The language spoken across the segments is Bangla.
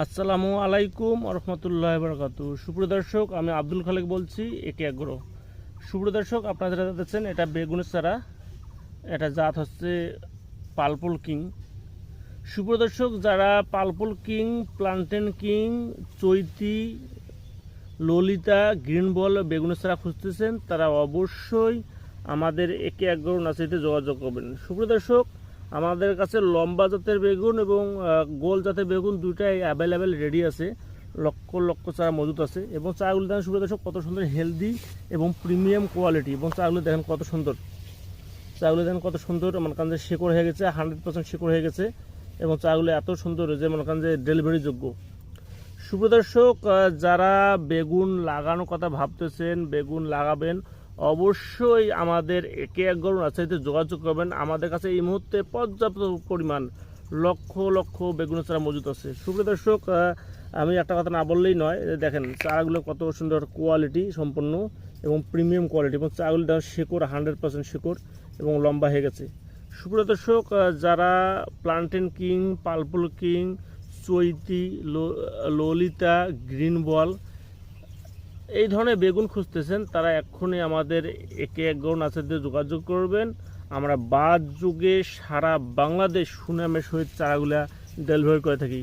আসসালামু আলাইকুম রহমতুল্লাহ বরকাত সুপ্রিয় দর্শক, আমি আব্দুল খালেক বলছি, একে এগ্রো সুপ্রিয় দর্শক, আপনারা যারা দেখছেন এটা বেগুনের চারা। এটা জাত হচ্ছে পালপুল কিং। সুপ্রিয় দর্শক, যারা purple king, plantain king, Chaiti, Lalita, green ball, বেগুনের চারা খুঁজতেছেন, তারা অবশ্যই আমাদের একে এগ্রো নার্সারিতে যোগাযোগ করবেন। সুপ্রিয় দর্শক আমাদের কাছে লম্বা জাতের বেগুন এবং গোল জাতের বেগুন দুইটাই অ্যাভেলেবেল রেডি আছে। লক্ষ লক্ষ চারা মজুত আছে এবং চাগুলো দেখেন সুবিধা দর্শক, কত সুন্দর হেলদি এবং প্রিমিয়াম কোয়ালিটি এবং চাগুলো দেখেন কত সুন্দর। চাগুলো দেখেন কত সুন্দর করেন যে শেকড় হয়ে গেছে হান্ড্রেড পার্সেন্ট শেকড় হয়ে গেছে এবং চাগুলো এত সুন্দর যে মনে করেন যে ডেলিভারি যোগ্য। সুপ্রদর্শক যারা বেগুন লাগানোর কথা ভাবতেছেন, বেগুন লাগাবেন অবশ্যই আমাদের একে এক গরু নার্সারিতে যোগাযোগ করবেন। আমাদের কাছে এই মুহূর্তে পর্যাপ্ত পরিমাণ লক্ষ লক্ষ বেগুনের চারা মজুদ আছে। সুপ্রদর্শক আমি একটা কথা না বললেই নয় দেখেন চারাগুলো কত সুন্দর কোয়ালিটি সম্পন্ন এবং প্রিমিয়াম কোয়ালিটি এবং চারাগুলো দেখেন শেকড় হান্ড্রেড পার্সেন্ট শেকড় এবং লম্বা হয়ে গেছে। সুপ্রিয় দর্শক যারা plantain king purple king Chaiti Lalita green ball এই ধরনের বেগুন খুঁজতেছেন, তারা এক্ষুনি আমাদের একে এক গরুন আচারদের যোগাযোগ করবেন। আমরা বাদ যুগে সারা বাংলাদেশ সুনামের সহিত চারাগুলা ডেলিভারি করে থাকি।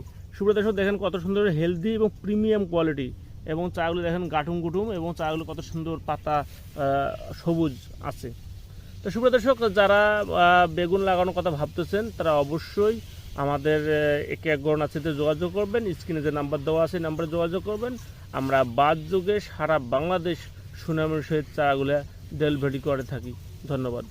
দর্শক, দেখেন কত সুন্দর হেলদি এবং প্রিমিয়াম কোয়ালিটি এবং চাগুলো দেখেন গাটুম গুটুম এবং চাগুলো কত সুন্দর পাতা সবুজ আছে। তো সুপ্রিয় দর্শক, যারা বেগুন লাগানোর কথা ভাবতেছেন, তারা অবশ্যই আমাদের একে আছে যোগাযোগ করবেন, স্ক্রিনে যে নাম্বার দেওয়া আছে নাম্বারে যোগাযোগ করবেন। আমরা বাদ যুগে সারা বাংলাদেশ সুনামের সহিত চারাগুলো ডেলিভারি করে থাকি। ধন্যবাদ।